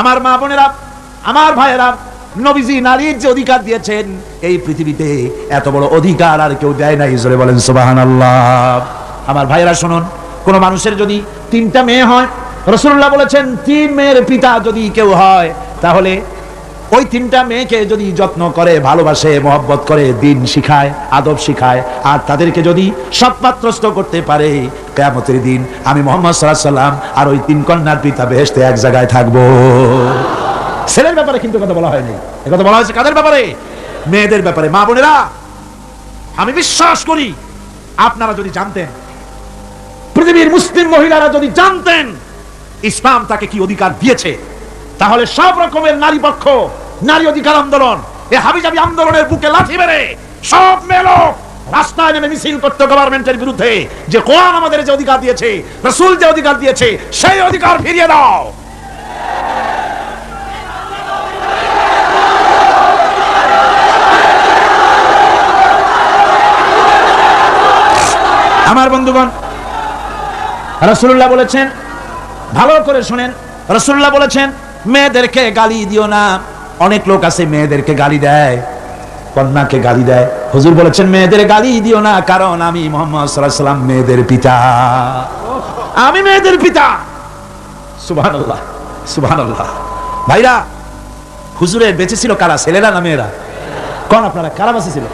আমার মা বোনেরা, আমার ভাইয়েরা, নবীজি নারীর যে অধিকার দিয়েছেন, এই পৃথিবীতে এত বড় অধিকার আর কেউ দেয় নাই, জোরে বলেন সুবাহান আমার ভাইয়েরা, শুনুন, কোনো মানুষের যদি তিনটা মেয়ে হয়, রসুল্লাহ বলেছেন, তিন মেয়ের পিতা যদি কেউ হয়, তাহলে ওই তিনটা মেয়েকে যদি যত্ন করে, ভালোবাসে, মহব্বত করে, দিন শিখায়, আদব শিখায়, আর তাদেরকে যদি সৎপাত্রস্ত করতে পারে, কেয়ামতের দিন আমি মোহাম্মদ সাল্লাহ সাল্লাম আর ওই তিন কন্যার পিতা বেহেস্তে এক জায়গায় থাকব। ছেলের ব্যাপারে কিন্তু কথা বলা হয়নি। কথা বলা হয়েছে কাদের ব্যাপারে? মেয়েদের ব্যাপারে। মা বোনেরা, আমি বিশ্বাস করি, আপনারা যদি জানতেন, পৃথিবীর মুসলিম মহিলারা যদি জানতেন, ইসলাম তাকে কি অধিকার দিয়েছে? তাহলে সব রকমের নারী পক্ষ, নারী অধিকার আন্দোলন, এ হাবিজাবি আন্দোলনের বুকে লাঠি মেরে সব মেলো। বিরুদ্ধে। যে আমাদের যে অধিকার দিয়েছে যে অধিকার দিয়েছে, সেই অধিকার ফিরিয়ে দাও। আমার বন্ধুগণ রসুল্লাহ বলেছেন, ভালো করে শোনেন রসুল্লাহ বলেছেন মেয়েদেরকে গালি দিও না। অনেক লোক আছে মেয়েদেরকে গালি দেয়, কন্যাকে গালি দেয়। হুজুর বলেছেন, মেয়েদের গালি দিও না, কারণ আমি মোহাম্মদ মেয়েদের পিতা। আমি মেয়েদের পিতা। সুবহান আল্লাহ ভাইরা হুজুরের বেঁচে ছিল কারা, ছেলেরা না মেয়েরা? কোন আপনারা, কারা বেঁচে ছিল?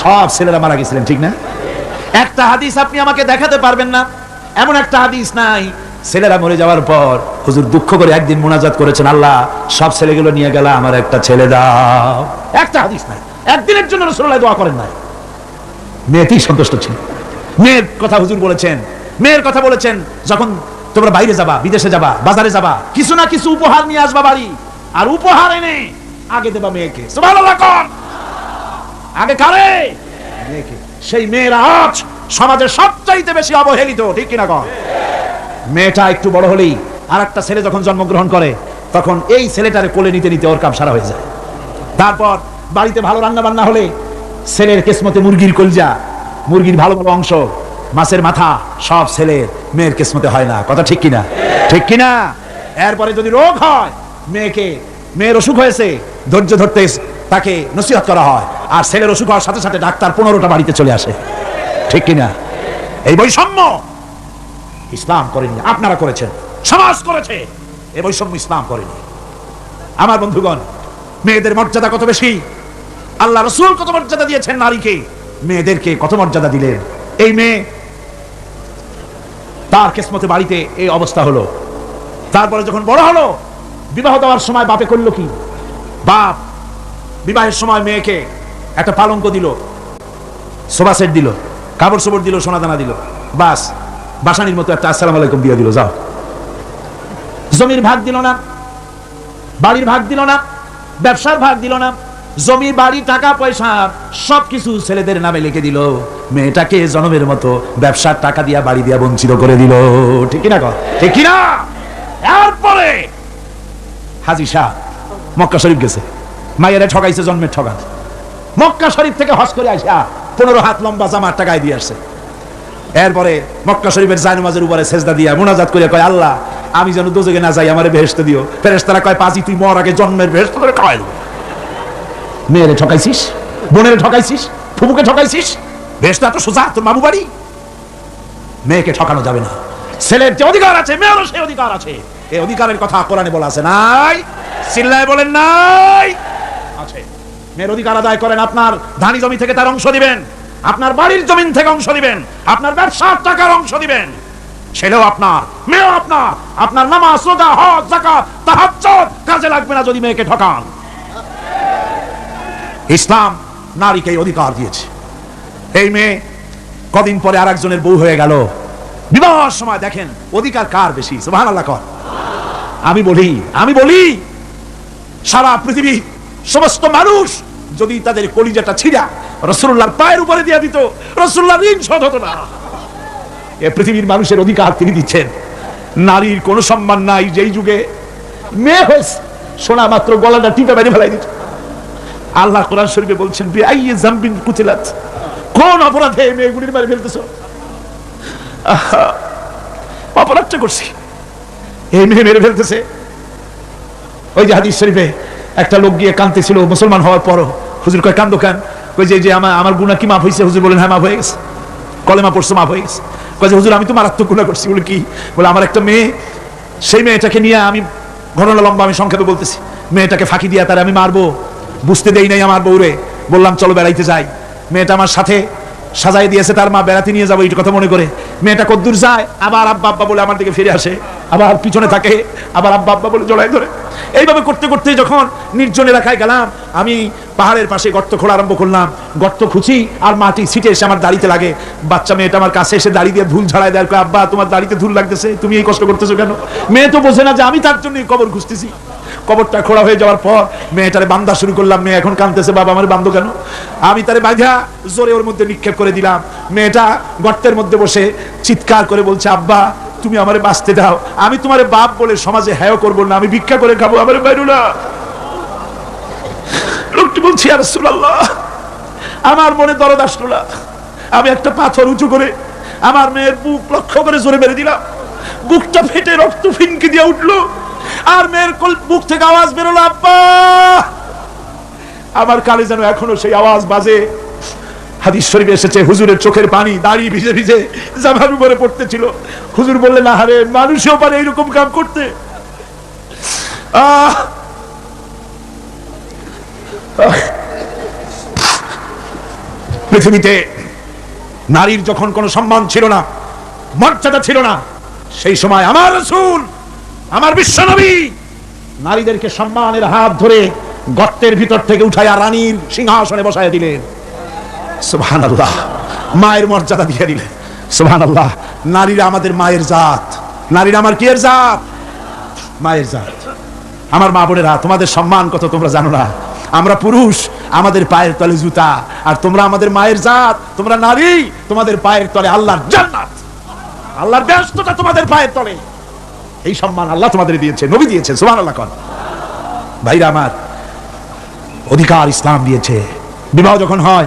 সব ছেলেরা মারা গেছিলেন, ঠিক না? একটা হাদিস আপনি আমাকে দেখাতে পারবেন না। এমন একটা হাদিস নাই ছেলেরা মরে যাওয়ার পর হুজুর দুঃখ করে একদিন মোনাজাত করেছেন, আল্লাহ, সব ছেলেগুলো নিয়ে গেল আমার একটা ছেলে দাও। একটা হাদিস নাই। একদিনের জন্য রসুল্লাহ দোয়া করেন নাই। মেয়েতেই সন্তুষ্ট ছিল। মেয়ের কথা হুজুর বলেছেন, মেয়ের কথা বলেছেন, যখন তোমরা বাইরে যাবা, বিদেশে যাবা, বাজারে যাবা, কিছু না কিছু উপহার নিয়ে আসবা বাড়ি, আর উপহার এনে আগে দেবা মেয়েকে। আগে কারে? মেয়েকে। সেই মেয়েরা আজ সমাজের সবচাইতে বেশি অবহেলিত, ঠিক কিনা কন মেয়েটা একটু বড় হলেই আর একটা ছেলে যখন জন্মগ্রহণ করে, তখন এই ছেলেটারে কোলে নিতে নিতে ওর কাম সারা হয়ে যায়। তারপর বাড়িতে ভালো রান্না বান্না হলে ছেলের কেসমতে মুরগির কলজা, মুরগির ভালো ভালো অংশ, মাছের মাথা, সব ছেলের মেয়ের কেসমতে হয় না। কথা ঠিক কিনা? ঠিক কিনা? এরপরে যদি রোগ হয়, মেয়েকে, মেয়ের অসুখ হয়েছে, ধৈর্য ধরতে তাকে নসিহত করা হয়। আর ছেলের অসুখ হওয়ার সাথে সাথে ডাক্তার পনেরোটা বাড়িতে চলে আসে। ঠিক কিনা? এই বৈষম্য! ইসলাম করেনি, আপনারা করেছেন, সমাজ করেছে, এ বৈষম্য ইসলাম করেনি। আমার বন্ধুগণ, মেয়েদের মর্যাদা কত বেশি? আল্লাহ রসুল কত মর্যাদা দিয়েছেন নারীকে? মেয়েদেরকে কত মর্যাদা দিলেন? এই মেয়ে, তার কেসমতে বাড়িতে এই অবস্থা হলো। তারপরে যখন বড় হলো, বিবাহ দেওয়ার সময় বাপে করল কি? বাপ বিবাহের সময় মেয়েকে একটা পালঙ্ক দিল সোফা সেট দিল, কাপড় চোপড় দিল, সোনা দানা দিল, বাস। বাসানির মতো একটা আসসালাম আলাইকুম দিয়ে দিল, যাও। জমির ভাগ দিল না, বাড়ির ভাগ দিল না, ব্যবসার ভাগ দিল না, জমি, বাড়ি, টাকা, পয়সা, সবকিছু ছেলেদের নামে লিখে দিল। মেয়েটাকে জনমের মতো ব্যবসার টাকা দিয়া, বাড়ি দিয়া বঞ্চিত করে দিল। ঠিক কর ঠিক কিনা? এরপরে হাজি শাহ মক্কা শরীফ গেছে। মায়েরা ঠকাইছে জন্মের ঠকান মক্কা শরীফ থেকে হস করে আসা পনেরো হাত লম্বা জামার টাকায় দিয়ে আসছে। এরপরে মক্কা শরীফের জায়নামাজের উপরে সেজদা দিয়া মোনাজাত করে কয়, আল্লাহ, আমি যেন দোজগে না যাই, আমারে বেহেস্তে দিও। ফেরেশতারা কয়, পাজি, তুই মর আগে জন্মের বেহেস্ত করে খাওয়াই। মেয়েরে ঠকাইছিস? বোনেরে ঠকাইছিস? ফুবুকে ঠকাইছিস? বেহেস্তা তো সোজা, তোর মামু বাড়ি? মেয়েকে ঠকানো যাবে না। ছেলের যে অধিকার আছে, মেয়েরও সে অধিকার আছে। এই অধিকারের কথা কোরআনে বলা আছে নাই, চিল্লায় বলেন নাই। আছে। মেয়ের অধিকার আদায় করেন আপনার, ধানি জমি থেকে তার অংশ দিবেন। আপনার বাড়ির জমিন থেকে অংশ দিবেন আপনার ব্যবসার টাকার অংশ দিবেন ছেলেও আপনার, মেয়েও আপনার। আপনার নামাজ, রোজা, হজ জাকাত তাহাজ্জুদ কাজে লাগবে না যদি মেয়েকে ঠকান। ইসলাম নারীকে অধিকার দিয়েছে। এই মেয়ে কদিন পরে আর একজনের বউ হয়ে গেল। বিবাহের সময় দেখেন অধিকার কার বেশি? সুবহানাল্লাহ কর। আমি বলি আমি বলি, সারা পৃথিবী সমস্ত মানুষ যদি তাদের কলিজাটা ছিঁড়া রসুল্লাহর পায়ের উপরে দিয়ে দিত রসুল্লাহ ঋণ শোধ হতো না। এ পৃথিবীর মানুষের অধিকার তিনি দিচ্ছেন। নারীর কোনো সম্মান নাই যেই যুগে। মেয়ে হয়েছে শোনা মাত্র গলাটা টিপে মেরে ফেলাই দিত। আল্লাহ কোরআন শরীফে বলছেন বে আইয়ে জাম্বিন কুতিলাত, কোন অপরাধে মেয়েগুলির মারে ফেলতেছ? অপরাধটা করছি। এই মেয়ে মেরে ফেলতেছে। ওই যে হাদিস শরীফে একটা লোক গিয়ে কাঁদতেছিল, মুসলমান হওয়ার পরও। হুজুর কয় কেন? কই যে আমার আমার গুণা কি মাফ হয়েছে হুজুর বলেন হ্যাঁ মাফ হয়ে গেছে। কলেমা পড়ছে, মাফ হয়ে গেছে। কয় যে, হুজুর, আমি তো মারাত্মক গুণা করছি। বলে, কি? বলে, আমার একটা মেয়ে, সেই মেয়েটাকে নিয়ে আমি ঘটনা লম্বা আমি সংক্ষেপে বলতেছি। মেয়েটাকে ফাঁকি দিয়া তার আমি মারবো। বুঝতে দেই নাই আমার বউরে। বললাম, চলো বেড়াইতে যাই। মেয়েটা আমার সাথে সাজাই দিয়েছে, তার মা বেড়াতে নিয়ে যাব এই কথা মনে করে। মেয়েটা কদ্দূর যায়, আবার আব্বা আব্বা বলে আমার দিকে ফিরে আসে। আবার পিছনে থাকে, আবার আব্বা আব্বা বলে জড়াই ধরে। এইভাবে করতে করতে যখন নির্জন এলাকায় গেলাম, আমি পাহাড়ের পাশে গর্ত খোঁড়া আরম্ভ করলাম। গর্ত খুঁচি আর মাটি ছিটে এসে আমার দাড়িতে লাগে। বাচ্চা মেয়েটা আমার কাছে এসে দাড়ি দিয়ে ধুল ঝাড়াই দেয় আব্বা, তোমার দাড়িতে ধুল লাগতেছে, তুমি এই কষ্ট করতেছো কেন? মেয়ে তো বোঝে না যে আমি তার জন্য কবর খুঁজতেছি। কবরটা খোড়া হয়ে যাওয়ার পর মেয়েটারে বান্ধা শুরু করলাম। মেয়ে এখন কাঁদতেছে, বাবা, আমার বান্ধব কেন? আমি তারে বাঁধা জোরে ওর মধ্যে নিক্ষেপ করে দিলাম। মেয়েটা গর্তের মধ্যে বসে চিৎকার করে বলছে, আব্বা তুমি আমারে বাঁচতে দাও। আমি তোমার বাপ বলে সমাজে হ্যাঁ করব না, আমি ভিক্ষা করে খাব আমার বাইরু না লোকটি বলছি আর আমার মনে দরদ আসলো না। আমি একটা পাথর উঁচু করে আমার মেয়ের বুক লক্ষ্য করে জোরে মেরে দিলাম। বুকটা ফেটে রক্ত ফিনকে দিয়ে উঠল। আর মেয়ের বুক থেকে আওয়াজ বেরোলো, আব্বা! আমার কালে যেন এখনও সেই আওয়াজ বাজে। হাদিস শরীফে এসেছে, হুজুরের চোখের পানি দাঁড়িয়ে ভিজে ভিজে জামার উপরে পড়তেছিল। হুজুর বললেন না হারে মানুষও পারে এইরকম কাম করতে? আহ। পৃথিবীতে নারীর যখন কোনো সম্মান ছিল না, মর্যাদা ছিল না, সেই সময় আমার রসুল, আমার বিশ্বনবী নারীদেরকে সম্মানের হাত ধরে গর্তের ভিতর থেকে উঠাইয়া রানীর সিংহাসনে বসাইয়া দিলেন। সুবহান আল্লাহ মায়ের মর্যাদা দিয়ে দিলেন সুবহান আল্লাহ নারীরা আমাদের মায়ের জাত। নারীরা আমার কিয়ের জাত? মায়ের জাত। আমার মা বোনেরা, তোমাদের সম্মান কত তোমরা জানো না। আমরা পুরুষ, আমাদের পায়ের তলে জুতা। আর তোমরা আমাদের মায়ের জাত। তোমরা নারী, তোমাদের পায়ের তলে আল্লাহর জান্নাত। আল্লাহর ব্যস্ততা তোমাদের পায়ের তলে। এই সম্মান আল্লাহ তোমাদের দিয়েছে নবী দিয়েছে সুবহান আল্লাহ কন। ভাইরা আমার, অধিকার ইসলাম দিয়েছে। বিবাহ যখন হয়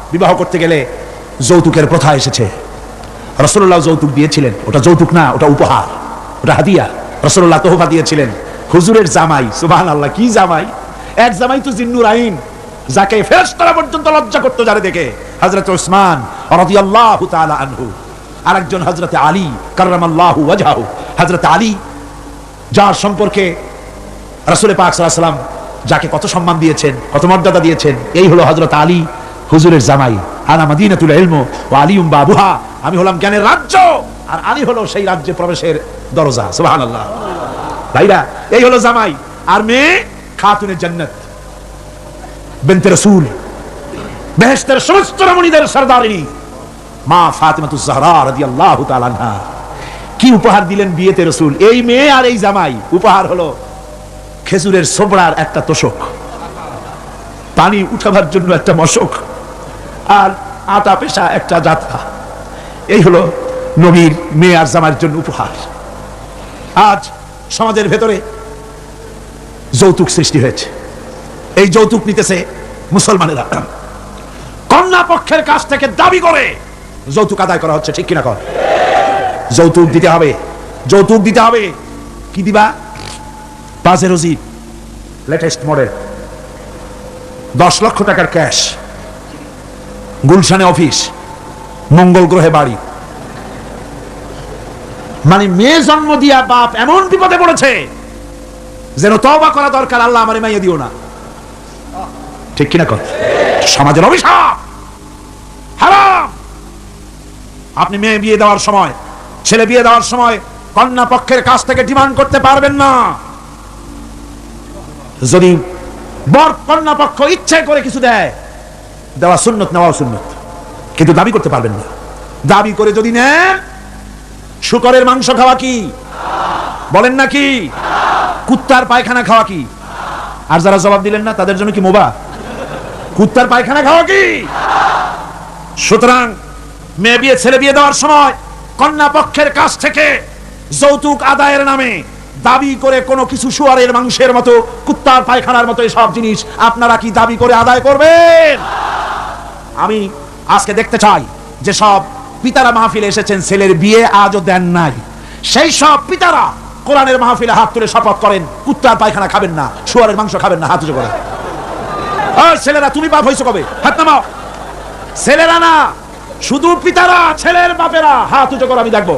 বিবাহ করতে গেলে যৌতুকের প্রথা এসেছে। রসল্লাহ যৌতুক দিয়েছিলেন। ওটা যৌতুক না, ওটা উপহার। ওটা হাদিয়া। রসল্লাহ তোহফা দিয়েছিলেন। হুজুরের জামাই সুবাহ আল্লাহ কি জামাই? এক জামাই তো জিন্নুর আইন। যাকে ফেরেশতারা পর্যন্ত লজ্জা করতো যারে দেখে। হযরত ওসমান রাদিয়াল্লাহু তাআলা আনহু। আরেকজন হযরত আলী কাররামাল্লাহু ওয়াজহাহু। হযরত আলী, যার সম্পর্কে রাসূল পাক আলাইহি সাল্লাম যাকে কত সম্মান দিয়েছেন, কত মর্যাদা দিয়েছেন, এই হলো হযরত আলী। হুজুরের জামাই, আনা মাদিনাতুল ইলম ওয়া আলিউম বাবুহা। আমি হলাম জ্ঞানের রাজ্য, আর আলী হলো সেই রাজ্যে প্রবেশের দরজা, সুবহানাল্লাহ। ভাইরা, এই হলো জামাই, আর মেয়ে খাতুনের জান্নাত। বিনতে রাসূল, বেহেশতের সমস্ত রমণীদের সরদারিনী, মা ফাতিমাতুজ জাহরা রাদিয়াল্লাহু তাআলা আনহা। কি উপহার দিলেন বিয়েতে রসুল? এই মেয়ে আর এই জামাই, উপহার হলো খেজুরের সোবড়ার একটা তোষক। পানি উঠাবার জন্য একটা মশক। আর আটা পেশা একটা যাত্রা এই হলো নবীর মেয়ে আর জামার জন্য উপহার। আজ সমাজের ভেতরে যৌতুক সৃষ্টি হয়েছে। এই যৌতুক নিতেছে মুসলমানেরা। কন্যা পক্ষের কাছ থেকে দাবি করে যৌতুক আদায় করা হচ্ছে, ঠিক কিনা কর? যৌতুক দিতে হবে। যৌতুক দিতে হবে। কি দিবা? পাজেরো জিপ লেটেস্ট মডেল দশ লক্ষ টাকার ক্যাশ গুলশানে অফিস, মঙ্গল গ্রহে বাড়ি। মানে মেয়ে জন্ম দিয়া বাপ এমন বিপদে পড়েছে যেন তবা করা দরকার, আল্লাহ আমার মাইয়ে দিও না। ঠিক কিনা কর সমাজের অভিশাপ, হারাম। আপনি মেয়ে বিয়ে দেওয়ার সময়, ছেলে বিয়ে দেওয়ার সময় কন্যা পক্ষের কাছ থেকে ডিমান্ড করতে পারবেন না। যদি বর কন্যা পক্ষ ইচ্ছে করে কিছু দেয় দেওয়া সুন্নত নেওয়া সুন্নত। কিন্তু দাবি করতে পারবেন না। দাবি করে যদি নেন, শুকরের মাংস খাওয়া কি? বলেন না কি? কুত্তার পায়খানা খাওয়া কি? আর যারা জবাব দিলেন না, তাদের জন্য কি মোবা? কুত্তার পায়খানা খাওয়া কি? সুতরাং মেয়ে বিয়ে, ছেলে বিয়ে দেওয়ার সময় কন্যা পক্ষের কাছ থেকে যৌতুক আদায়ের নামে দাবি করে কোনো কিছু শুয়ারের মাংসের মতো, কুত্তার পায়খানার মতো সব জিনিস আপনারা কি দাবি করে আদায় করবেন? আমি আজকে দেখতে চাই যে সব পিতারা মাহফিলে এসেছেন, ছেলের বিয়ে আজও দেন নাই। সেই সব পিতারা কোরআনের মাহফিলে হাত তুলে শপথ করেন কুত্তার পায়খানা খাবেন না, শুয়ারের মাংস খাবেন না, হাত করেন ছেলেরা, তুমি বাপ হয়েছো কবে? হাত নামাও। ছেলেরা না, শুধু পিতারা, ছেলের বাপেরা, হাত উঁচু করো আমি দেখব।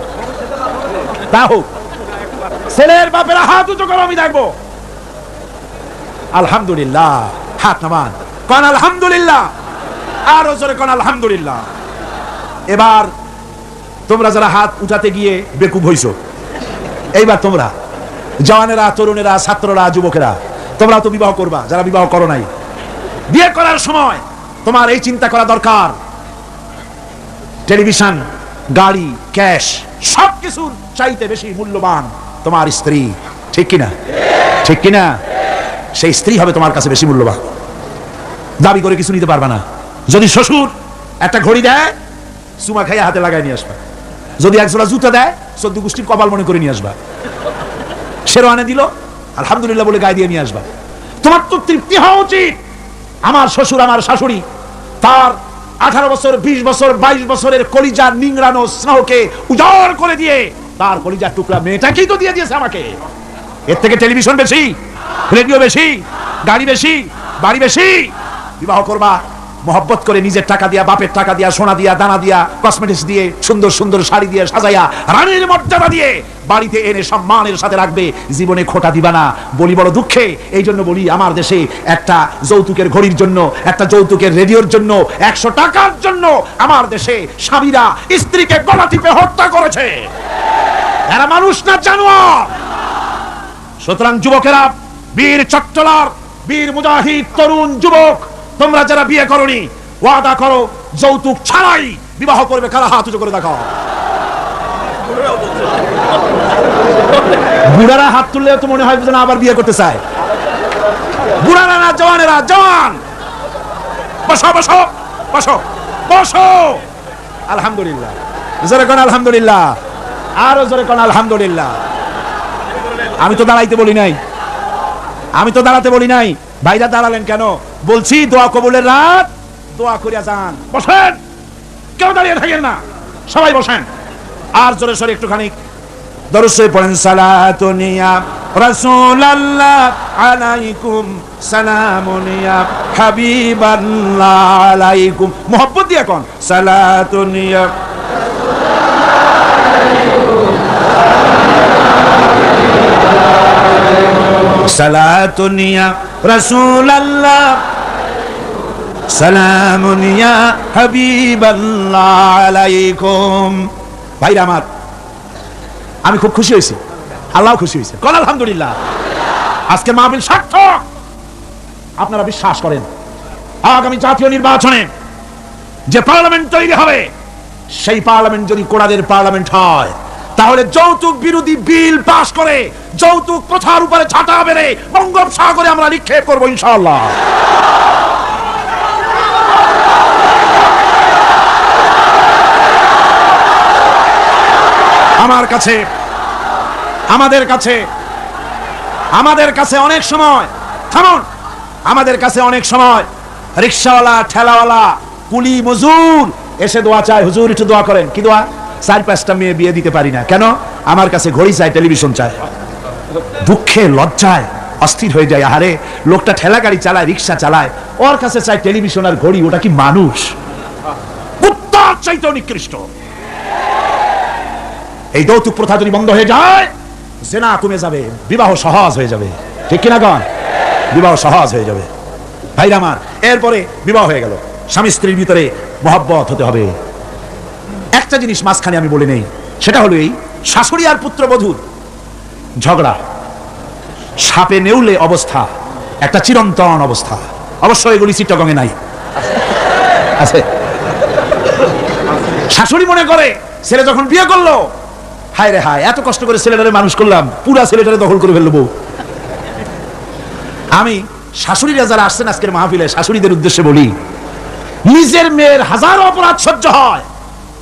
তা হোক, ছেলের বাপেরা, হাত উঁচু করো আমি দেখব। আলহামদুলিল্লাহ, হাত নামান। কন আলহামদুলিল্লাহ আরও জোরে কন, আলহামদুলিল্লাহ। এবার তোমরা যারা হাত উঠাতে গিয়ে বেকুব হইছো, এইবার তোমরা, জওয়ানেরা, তরুণেরা, ছাত্ররা, যুবকেরা তোমরা তো বিবাহ করবা, যারা বিবাহ করো নাই। বিয়ে করার সময় তোমার এই চিন্তা করা দরকার। টেলিভিশন, গাড়ি, ক্যাশ সব কিছুর চাইতে বেশি মূল্যবান তোমার স্ত্রী। ঠিক কিনা? ঠিক কিনা? সেই স্ত্রী হবে তোমার কাছে বেশি মূল্যবান। দাবি করে কিছু নিতে পারবে না। যদি শ্বশুর একটা ঘড়ি দেয় সুমা খাইয়া হাতে লাগাই নিয়ে আসবা। যদি এক জোড়া জুতা দেয়, চোদ্দ গোষ্ঠীর কপাল মনে করে নিয়ে আসবা। শেরওয়ানে দিল, আলহামদুলিল্লাহ বলে গায়ে দিয়ে নিয়ে আসবা। তোমার তো তৃপ্তি হওয়া উচিত। আমার শ্বশুর, আমার শাশুড়ি, তার আঠারো বছর, বিশ বছর, বাইশ বছরের কলিজা নিংড়ানো স্নেহকে উজাড় করে দিয়ে, তার কলিজার টুকরা মেয়েটাকেই তো দিয়ে দিয়েছে আমাকে। এর থেকে টেলিভিশন বেশি, রেডিও বেশি, গাড়ি বেশি, বাড়ি বেশি, বিবাহ করবা। মহব্বত করে নিজের টাকা দিয়া, বাপের টাকা দিয়া, সোনা দিয়া, দানা দিয়া কসমেটিক্স দিয়ে, সুন্দর সুন্দর শাড়ি দিয়ে সাজাইয়া রানীর মর্যাদা দিয়ে বাড়িতে এনে সম্মানের সাথে রাখবে। জীবনে খোটা দিবা না। বলি বড় দুঃখে। এই জন্য বলি, আমার দেশে একটা যৌতুকের ঘড়ির জন্য, একটা যৌতুকের রেডিওর জন্য, একশো টাকার জন্য আমার দেশে স্বামীরা স্ত্রীকে গলা টিপে হত্যা করেছে। এরা মানুষ না, জানোয়ার। সুতরাং যুবকেরা, বীর চট্টলার, বীর মুজাহিদ, তরুণ যুবক তোমরা যারা বিয়ে করনি, ওয়াদা করো, যৌতুক ছাড়াই বিবাহ করবে, কারা হাত উঁচু করে দেখাও। বুড়ারা হাত তুললে তো মনে হয় যেন আবার বিয়ে করতে চায়। বুড়ারা না, জওয়ানেরা, জওয়ান! বসো বসো বসো বসো! আলহামদুলিল্লাহ। জোরে কোন আলহামদুলিল্লাহ? আরও জোরে কোন আলহামদুলিল্লাহ। আমি তো দাঁড়াইতে বলি নাই। আমি তো দাঁড়াতে বলি নাই। ভাইরা দাঁড়ালেন কেন? বলছি, দোয়া কবুলের রাত। দোয়া করিয়া যান। বসেন। কেউ দাঁড়িয়ে থাকেন না। সবাই বসেন। আর জোরে সরে একটুখানি। দরসে পড়েন সালাতুনিয়া রাসূলুল্লাহ আলাইকুম সালামুনিয়া হাবিবাল্লাহ আলাইকুম। মোহব্বত দিয়ে কোন। সালাতুনিয়া সালাতুনিয়া রাসূলুল্লাহ সালামুনিয়া হাবিবাল্লাহ আলাইকুম। ভাইরা আমার, আমি খুব খুশি হয়েছি। আল্লাহ খুশি হয়েছে। কল আলহামদুলিল্লাহ। আজকে মাহবিল সার্থক। আপনারা বিশ্বাস করেন, আগামী জাতীয় নির্বাচনে যে পার্লামেন্ট তৈরি হবে, সেই পার্লামেন্ট যদি কোড়াদের পার্লামেন্ট হয় তাহলে যৌতুক বিরোধী বিল পাশ করে যৌতুক প্রথার উপরে ছাটা বেড়ে বঙ্গোপসাগরে আমরা নিক্ষেপ করব ইনশাআল্লাহ। আমার কাছে, আমাদের কাছে আমাদের কাছে অনেক সময়, থামুন, আমাদের কাছে অনেক সময়, রিক্সাওয়ালা, ঠেলাওয়ালা, কুলি, মজুর, এসে দোয়া চায়, হুজুর, একটু দোয়া করেন, কি দোয়া? চার পাঁচটা মেয়ে বিয়ে দিতে পারি না। কেন? আমার কাছে ঘড়ি চাই টেলিভিশন চায়। দুঃখে লজ্জায় অস্থির হয়ে যায়। আহারে, লোকটা ঠেলা গাড়ি চালায়, রিক্সা চালায়। ওর কাছে চাই টেলিভিশন আর ঘড়ি, ওটা কি মানুষ? উত্তর চাইতে নিকৃষ্ট। এই যৌতুক প্রথা যদি বন্ধ হয়ে যায়, জেনা কমে যাবে, বিবাহ সহজ হয়ে যাবে। ঠিক কিনা কন? বিবাহ সহজ হয়ে যাবে। ভাইরা আমার, এরপরে বিবাহ হয়ে গেল। স্বামী স্ত্রীর ভিতরে মহব্বত হতে হবে। একটা জিনিস মাঝখানে আমি বলে নেই। সেটা হলো এই, শাশুড়ি আর পুত্রবধূর ঝগড়া। সাপে নেউলে অবস্থা, একটা চিরন্তন অবস্থা। অবশ্য এগুলি চিত্তগঙ্গে নাই। আছে। শাশুড়ি মনে করে, ছেলে যখন বিয়ে করল, হায় রে হায়, এত কষ্ট করে ছেলেটারে মানুষ করলাম, পুরা ছেলেটারে দখল করে ফেলব বউ। আমি শাশুড়িরা যারা আসছেন আজকের মাহফিলে, শাশুড়িদের উদ্দেশ্যে বলি, নিজের মেয়ের হাজারো অপরাধ সহ্য হয়।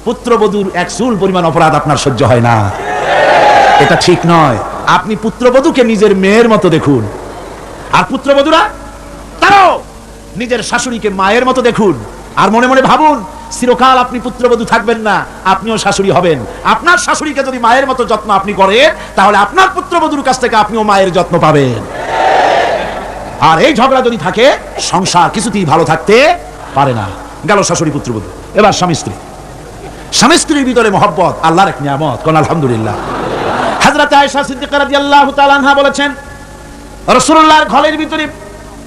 পুত্রবধূর এক চুল পরিমাণ অপরাধ আপনার সহ্য হয় না। এটা ঠিক নয়। আপনি পুত্রবধূকে নিজের মেয়ের মতো দেখুন। আর পুত্রবধূরা, তারাও নিজের শাশুড়িকে মায়ের মতো দেখুন। আর মনে মনে ভাবুন, চিরকাল আপনি পুত্রবধূ থাকবেন না, আপনিও শাশুড়ি হবেন। আপনার শাশুড়িকে যদি মায়ের মতো যত্ন আপনি করেন, তাহলে আপনার পুত্রবধূর কাছ থেকে আপনিও মায়ের যত্ন পাবেন। আর এই ঝগড়া যদি থাকে, সংসার কিছুতেই ভালো থাকতে পারে না। গেল শাশুড়ি পুত্রবধূ। এবার স্বামী স্ত্রী। স্বামী স্ত্রীর ভিতরে মহব্বত, আল্লাহর এক নিয়ামত, কোন আলহামদুলিল্লাহ। হাজরত আয়েশা সিদ্দিকা রাদিয়াল্লাহু তাআলা আনহা বলেছেন, রাসূলুল্লাহর ঘরের ভিতরে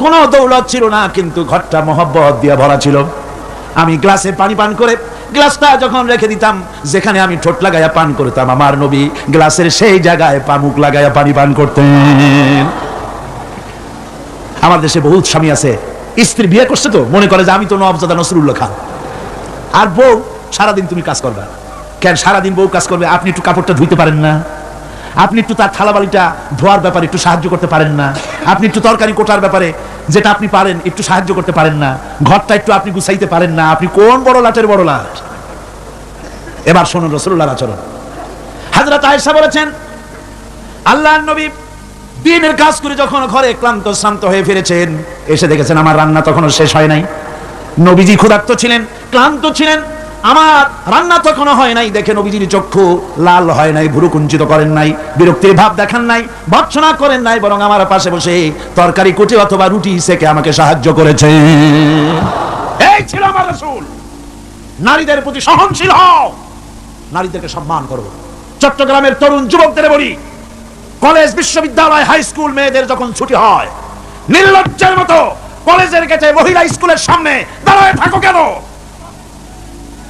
কোনো দৌলত ছিল না, কিন্তু ঘরটা মহব্বত দিয়ে ভরা ছিল। আমি গ্লাসে পানি পান করে গ্লাসটা যখন রেখে দিতাম, যেখানে আমি ঠোঁট লাগাইয়া পান করতাম, আমার নবী গ্লাসের সেই জায়গায় পামুক লাগাইয়া পানি পান করতেন। আমার দেশে বহুত স্বামী আছে, স্ত্রী বিয়ে করছে তো, মনে করে যে আমি তো নবজাদা নসরুল্লাহ খান। আর বউ সারাদিন তুমি কাজ করবে। কেন সারাদিন বউ কাজ করবে? আপনি একটু কাপড়টা ধুইতে পারেন না। আপনি একটু তার থালাবালিটা ধোয়ার ব্যাপারে একটু সাহায্য করতে পারেন না। আপনি একটু তরকারি কোটার ব্যাপারে যেটা আপনি পারেন, একটু সাহায্য করতে পারেন না। ঘরটা একটু আপনি গুছাইতে পারেন না। আপনি কোন বড় লাটের বড় লাট? এবার শুনুন রসুল্লাহ আচরণ। হাজরত বলেছেন আল্লাহ নবী দিনের কাজ করে যখন ঘরে ক্লান্ত শ্রান্ত হয়ে ফিরেছেন, এসে দেখেছেন আমার রান্না তখনও শেষ হয় নাই। নবীজি ক্ষুধার্ত ছিলেন, ক্লান্ত ছিলেন। আমার রান্না তখনও হয় নাই। দেখে নবীজির চক্ষু লাল হয় নাই, ভুরু কুঞ্চিত করেন নাই, বিরক্তির ভাব দেখান নাই ভৎসনা করেন নাই, বরং আমার পাশে বসে তরকারি, কুটি অথবা রুটি সেকে আমাকে সাহায্য করেছে। এই ছিল আমার রসুল। নারীদের প্রতি সহনশীল হও। নারীদেরকে সম্মান করো। চট্টগ্রামের তরুণ যুবকদের বলি, কলেজ, বিশ্ববিদ্যালয় হাই স্কুল মেয়েদের যখন ছুটি হয়, নির্লজ্জের মতো কলেজের গেটে মহিলা স্কুলের সামনে দাঁড়ায় থাকো কেন?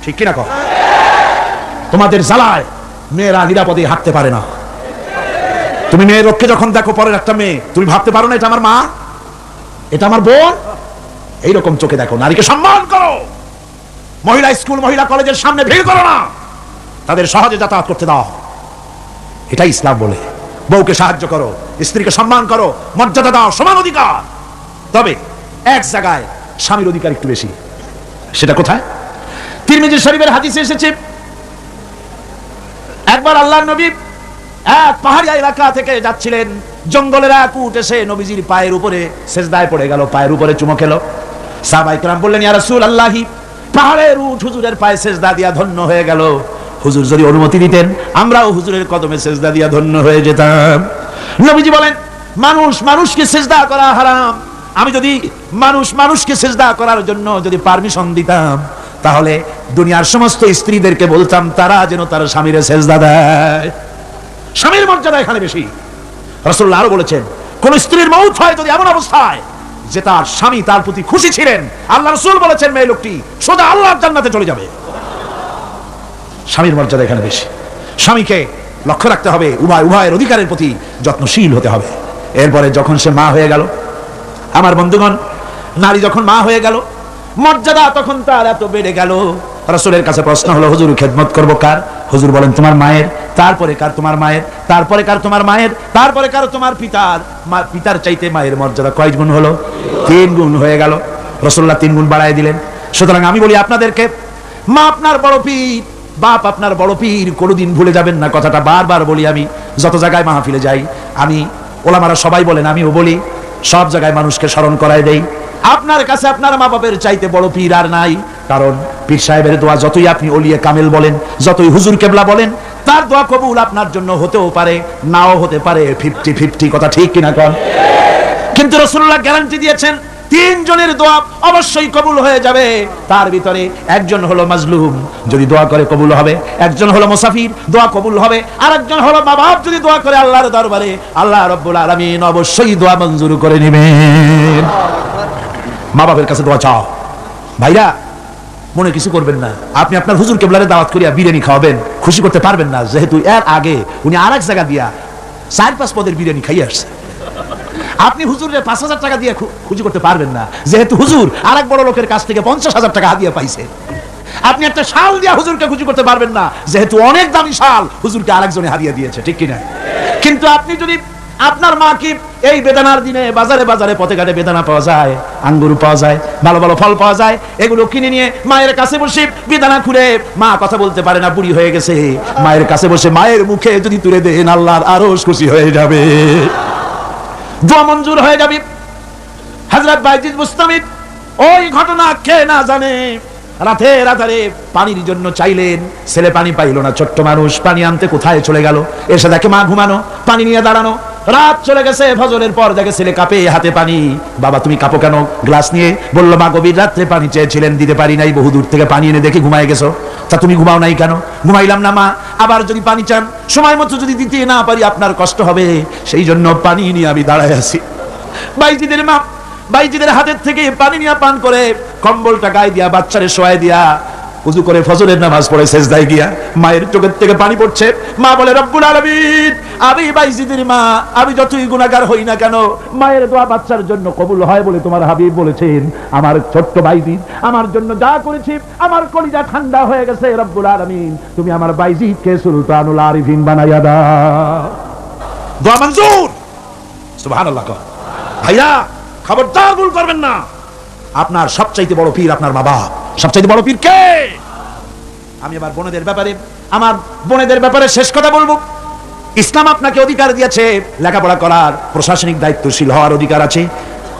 ঠিক কিনা কর তোমাদের জ্বালায় মেয়েরা নিরাপদে হাঁটতে পারে না। তুমি মেয়ের রক্ষে যখন দেখো পরের একটা মেয়ে, তুমি ভাবতে পারো না এটা আমার মা? এটা আমার বোন? এইরকম চোখে দেখো, নারীকে সম্মান করো। মহিলা স্কুল, মহিলা কলেজের সামনে ভিড় করো না। তাদের সহজে যাতায়াত করতে দাও। এটাই ইসলাম বলে। বউকে সাহায্য করো, স্ত্রীকে সম্মান করো, মর্যাদা দাও, সমান অধিকার। তবে এক জায়গায় স্বামীর অধিকার একটু বেশি। সেটা কোথায়? তিরমিজি শরীফের হাদিসে এসেছে। একবার আল্লাহ নবী এক পাহাড়ি এলাকা থেকে যাচ্ছিলেন। জঙ্গলের এক উঠ এসে নবীজির পায়ের উপরে সেজদায় পড়ে গেল, পায়ের উপরে চুমো খেলো। সাহবাইকরাম বললেন, ইয়া রাসূল আল্লাহি পাহাড়ের উঠ হুজুরের পায়ে সেজদা দিয়া ধন্য হয়ে গেল। হুজুর যদি অনুমতি দিতেন, আমরাও হুজুরের কদমে সেজদা দিয়া ধন্য হয়ে যেতাম। নবীজি বলেন, মানুষ মানুষকে সেজদা করা হারাম। আমি যদি মানুষ মানুষকে সেজদা করার জন্য যদি পারমিশন দিতাম তাহলে দুনিয়ার সমস্ত স্ত্রীদেরকে বলতাম, তারা যেন তার স্বামীর সেজদা দেয়। স্বামীর মর্যাদা এখানে বেশি। রসুল্লাহ আরও বলেছেন, কোন স্ত্রীর মৌত হয় যদি এমন অবস্থায় যে তার স্বামী তার প্রতি খুশি ছিলেন, আল্লাহ রসুল বলেছেন, মেয়ে লোকটি সোজা আল্লাহর জান্নাতে চলে যাবে। স্বামীর মর্যাদা এখানে বেশি। স্বামীকে লক্ষ্য রাখতে হবে, উভয়, উভয়ের অধিকারের প্রতি যত্নশীল হতে হবে। এরপরে যখন সে মা হয়ে গেল, আমার বন্ধুগণ, নারী যখন মা হয়ে গেল মর্যাদা তখন তার এত বেড়ে গেল। রসুলের কাছে প্রশ্ন হলো, হুজুর খেদমত করব কার? হুজুর বলেন, তোমার মায়ের, তারপরে কার তোমার মায়ের, তারপরে কার তোমার মায়ের, তারপরে কার তোমার পিতার। পিতার চাইতে মায়ের মর্যাদা কয় গুণ হলো? তিন গুণ হয়ে গেল। রসুল্লাহ তিন গুণ বাড়ায় দিলেন। সুতরাং আমি বলি আপনাদেরকে, মা আপনার বড় পীর, বাপ আপনার বড় পীর, কোনোদিন ভুলে যাবেন না কথাটা, বারবার বলি আমি, যত জায়গায় মাহফিলে যাই, আমি ওলামারা সবাই বলেন, আমিও বলি, সব জায়গায় মানুষকে স্মরণ করাই দেই। আপনার কাছে আপনার মা বাপের চাইতে বড় পীর আর নাই। কারণ পীর সাহেবের দোয়া যতই আপনি অলিয়ে কামেল বলেন, যতই হুজুর কেবলা বলেন, তার দোয়া কবুল আপনার জন্য হতেও পারে, নাও হতে পারে। ফিফটি ফিফটি কথা ঠিক কিনা কন? কিন্তু রসুল্লাহ গ্যারান্টি দিয়েছেন, তিনজনের দোয়া অবশ্যই কবুল হয়ে যাবে। তার ভিতরে একজন হলো মাজলুম, যদি দোয়া করে কবুল হবে। একজন হলো মুসাফির, দোয়া কবুল হবে। আর একজন হলো মা বাপ যদি দোয়া করে আল্লাহর দরবারে। আল্লাহ রব্বুল আলামিন অবশ্যই দোয়া মঞ্জুর করে নেবেন। মা বাপের কাছে দোয়া চাও। ভাইরা, মনে কিছু করবেন না। আপনি আপনার হুজুর কেবলারে দাওয়াত করিয়া বিরিয়ানি খাওয়াবেন, খুশি করতে পারবেন না। যেহেতু এর আগে উনি আর এক জায়গা দিয়া চার, পাঁচ পদের বিরিয়ানি খাইয়ে আসছে। আপনি হুজুরের পাঁচ হাজার টাকা দিয়ে খুশি করতে পারবেন না। যেহেতু হুজুর আর এক বড় লোকের কাছ থেকে পঞ্চাশ হাজার টাকা হাদিয়া পাইছে। আপনি একটা শাল দিয়ে হুজুরকে খুশি করতে পারবেন না। যেহেতু অনেক দামি শাল হুজুরকে আরেকজনে হাদিয়া দিয়েছে, ঠিক কিনা? কিন্তু আপনি যদি আপনার মাকে এই বেদানার দিনে বাজারে বাজারে পথে ঘাটে বেদানা পাওয়া যায়, আঙ্গুর পাওয়া যায়, ভালো ভালো ফল পাওয়া যায়, এগুলো কিনে নিয়ে মায়ের কাছে বসে বেদানা খুলে মা কথা বলতে পারে না, বুড়ি হয়ে গেছে। মায়ের কাছে বসে মায়ের মুখে যদি তুলে দেন, আল্লাহর আরও খুশি হয়ে যাবে। দোয়া মঞ্জুর হয়ে যাবে। হাজরত বাইজিদ মুস্তামিদ ওই ঘটনা কে না জানে, রাতে রাতারে পানির জন্য চাইলেন, ছেলে পানি পাইলো না, ছোট্ট মানুষ, পানি আনতে কোথায় চলে গেল? এসে দেখে মা ঘুমানো, পানি নিয়ে দাঁড়ানো রাত চলে গেছে, ফজরের পর দেখে ছেলে কাপে হাতে পানি। বাবা, তুমি কাপো কেন? গ্লাস নিয়ে বলল, মা, গভীর রাত্রে পানি চেয়েছিলেন, দিতে পারি নাই, বহু দূর থেকে পানি এনে দেখে ঘুমায় গেছো। তা তুমি ঘুমাও নাই কেন? ঘুমাইলাম না, মা। আবার যদি পানি চান, সময় মতো যদি দিতে না পারি, আপনার কষ্ট হবে। সেই জন্য পানি নিয়ে আমি দাঁড়ায় আছি। বাইজিদের মা, বাইজিদের হাতের থেকে পানি নিয়ে পান করে, কম্বলটা গায়ে দিয়া, বাচ্চারে শোয়াই দিয়া উজু করে ফজরের নামাজ পড়ে শেষদায় গিয়া মায়ের চোখের থেকে পানি পড়ছে। মা বলে, রব্বুল আলামিন, আমি বাইজিদের মা, আমি যতই গুণাগার হই না কেন, মায়ের দোয়া বাচ্চার জন্য কবুল হয় বলে তোমার হাবিব বলেছেন। আমার ছোট্ট বাইজিদ, আমার জন্য যা করেছি, আমার কলিজা ঠান্ডা হয়ে গেছে, রব্বুল আলামিন। তুমি আমার বাইজিদকে সুলতানুল আরিফিন বানাইয়া দাও। দোয়া মঞ্জুর। সুবহানাল্লাহ। ভাইয়া, খবরদার ভুল করবেন না। আপনার সবচাইতে বড় পীর আপনার মা বাপ সবচাইতে বড় পীর কে? আমি আবার বোনেদের ব্যাপারে, আমার বোনেদের ব্যাপারে শেষ কথা বলব। ইসলাম আপনাকে অধিকার দিয়েছে, লেখাপড়া করার, প্রশাসনিক দায়িত্বশীল হওয়ার অধিকার আছে,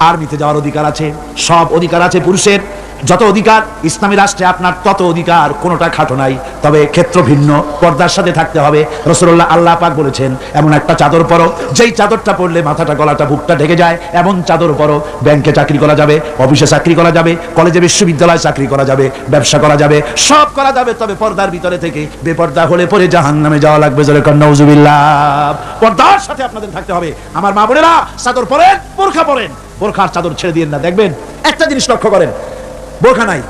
আর্মিতে যাওয়ার অধিকার আছে, সব অধিকার আছে পুরুষের। যত অধিকার ইসলামী রাষ্ট্রে আপনার তত অধিকার, কোনোটা খাটো নাই। তবে ক্ষেত্র ভিন্ন, পর্দার সাথে থাকতে হবে। রসুল্লাহ আল্লাহ পাক বলেছেন, এমন একটা চাদর পরো, যেই চাদরটা পরলে মাথাটা, গলাটা, বুকটা ঢেকে যায়, এমন চাদর পরো, ব্যাংকে চাকরি করা যাবে, অফিসে চাকরি করা যাবে, কলেজে বিশ্ববিদ্যালয়ে চাকরি করা যাবে, ব্যবসা করা যাবে, সব করা যাবে, তবে পর্দার ভিতরে থেকে বেপর্দা হলে পরে জাহান নামে যাওয়া লাগবে, জোরে পর্দার সাথে আপনাদের থাকতে হবে। আমার মা বোনেরা, চাদর পরেন, বোরখা পরেন। বোরখার চাদর ছেড়ে দিয়ে না, দেখবেন? একটা জিনিস লক্ষ্য করেন বোরখা নাই।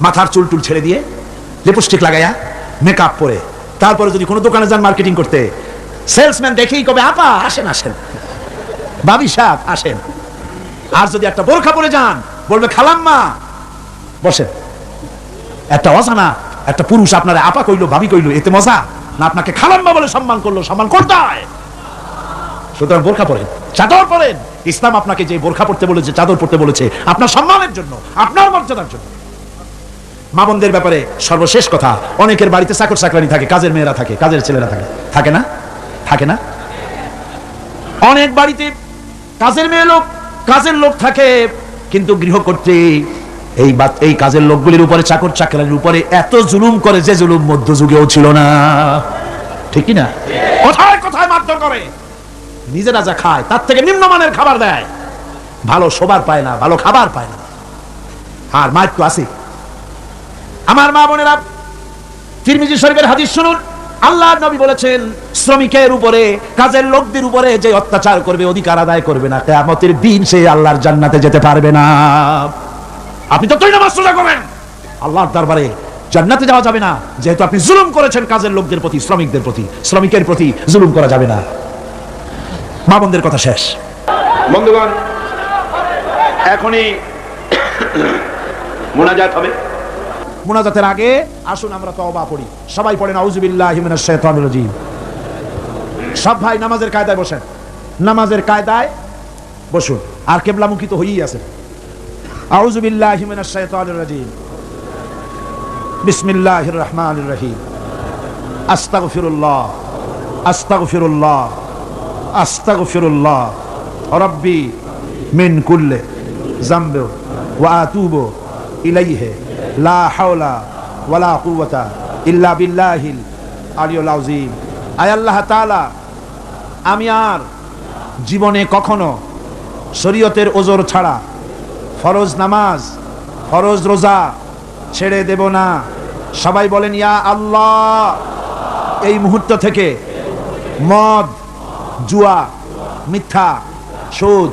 মাথার চুল টুল ছেড়ে দিয়ে লিপস্টিক লাগাইয়া মেকআপ পরে। তারপরে যদি কোনো দোকানে যান মার্কেটিং করতে সেলসম্যান দেখেই কবে, আপা, আসেন আসেন। বাবি সাহ আসেন। আর যদি একটা বোরখা পরে যান, বলবে, খালাম্মা। বসেন। একটা অজানা, একটা পুরুষ আপনার আপা কইলো ভাবি কইলো, এতে মজা? না, আপনাকে খালাম্মা বলে সম্মান করল, সম্মান করতে হয়। সুতরাং বোরখা পরেন, চাদর পরেন। ইসলাম আপনাকে যে বোরখা পড়তে বলেছে, চাদর পড়তে বলেছে, আপনার সম্মানের জন্য, আপনার মর্যাদার জন্য। মা বোনদের ব্যাপারে সর্বশেষ কথা, অনেকের বাড়িতে চাকর চাকরানি থাকে, কাজের মেয়েরা থাকে, কাজের ছেলেরা থাকে। থাকে না? থাকে না? অনেক বাড়িতে কাজের মেয়ে লোক, কাজের লোক থাকে, কিন্তু গৃহকর্ত্রী এই বাত- এই কাজের লোকগুলির উপরে, চাকর চাকরানির উপরে এত জুলুম করে, যে জুলুম মধ্যযুগেও ছিল না। ঠিক না কোথায় কোথায় মারধর করে। নিজেরা যা খায়, তার থেকে নিম্নমানের খাবার দেয়। ভালো শোবার পায় না, ভালো খাবার পায় না। আর মাইক তো আছে। আমার মা বোনেরা, তিরমিজি শরীফের হাদিস শুনুন। আল্লাহ নবী বলেছেন, শ্রমিকের উপরে, কাজের লোকদের উপরে যে অত্যাচার করবে, অধিকার আদায় করবে না, কেয়ামতের দিন সে আল্লাহর জান্নাতে যেতে পারবে না। আপনি তো যতই নামাজ রোজা করেন আল্লাহর দরবারে জান্নাতে যাওয়া যাবে না। যেহেতু আপনি জুলুম করেছেন কাজের লোকদের প্রতি, শ্রমিকদের প্রতি, শ্রমিকের প্রতি জুলুম করা যাবে না। মা বোনদের কথা শেষ। বন্ধুগণ, এখনই মোনাজাত হবে। মুনাজাতের আগে আসুন আমরা তওবা পড়ি। সবাই পড়েন, আউযুবিল্লাহি মিনাশ শাইতানির রাজিম। সব ভাই নামাজের কায়দায় বসেন। নামাজের কায়দায় বসুন। আর কেবলামুখী তো হয়েই আছে আউযুবিল্লাহি মিনাশ শাইতানির রাজিম। বিসমিল্লাহির রহমানির রহিম। আস্তাগফিরুল্লাহ আস্তাগফিরুল্লাহ আস্তাগফিরুল্লাহ। রব্বি মিন কুল্লে জামবে ওয়া আতুবু ইলাইহি, লা হাওলা ওয়ালা কুওয়াতা ইল্লা বিল্লাহিল আলিয়ুল আযীম। আয় আল্লাহ তাআলা, আমি আর জীবনে কখনো শরীয়তের ওজর ছাড়া ফরজ নামাজ, ফরজ রোজা ছেড়ে দেব না। সবাই বলেন, ইয়া আল্লাহ, এই মুহূর্ত থেকে মদ, জুয়া, মিথ্যা, সুদ,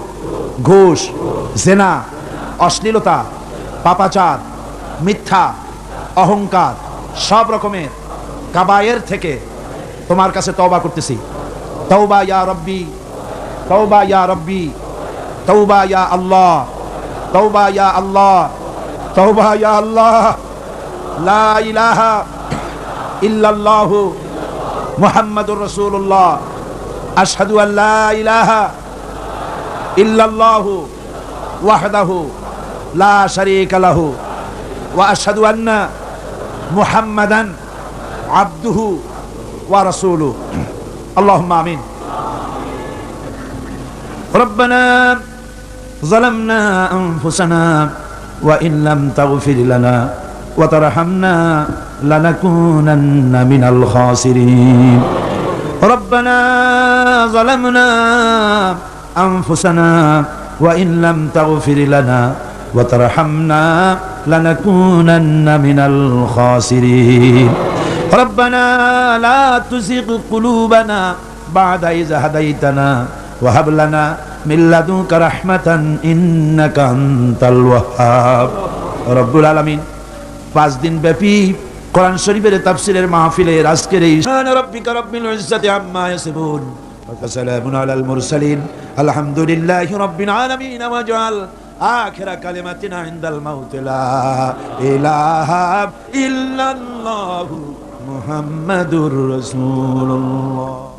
ঘুষ, জেনা, অশ্লীলতা পাপাচার, মিথ্যা, অহংকার, সব রকমের কাবায়ের থেকে তোমার কাছে তওবা করতেছি। তওবা ইয়া রব্বি, তওবা ইয়া রব্বি, তওবা ইয়া আল্লাহ, তওবা ইয়া আল্লাহ, তওবা ইয়া আল্লাহ, লা ইলাহা ইল্লাল্লাহু মুহাম্মাদুর রাসূলুল্লাহ, আশহাদু আন লা ইলাহা ইল্লাল্লাহু ওয়াহদাহু লা শারীকা লাহু ওয়া আশহাদু আন্না মুহাম্মাদান আবদুহু ওয়া রাসূলুহু আল্লাহুম্মা আমিন ربنا ظلمنا أنفسنا وإن لم تغفر لنا وترحمنا لنكونن من الخاسرين ربنا ظلمنا أنفسنا وإن لم تغفر لنا وترحمنا لنكونن من الخاسرين ربنا لا تزغ قلوبنا بعد إذ هديتنا وهب لنا من لدنك رحمة إنك أنت الوهاب رب العالمين পাঁচ দিন ব্যাপী কোরআন শরীফের তাফসিরের মাহফিলের আজকের এই সুবহান রাব্বিকা রাব্বিল ইজ্জাতি আম্মা ইয়াসিফুন ওয়া সালামুন আলাল মুরসালিন আলহামদুলিল্লাহি রাব্বিল আলামিন ওয়া জাআল আখিরা কালিমাতিনা ইনদাল মাউত লা ইলাহা ইল্লাল্লাহু মুহাম্মাদুর রাসূলুল্লাহ।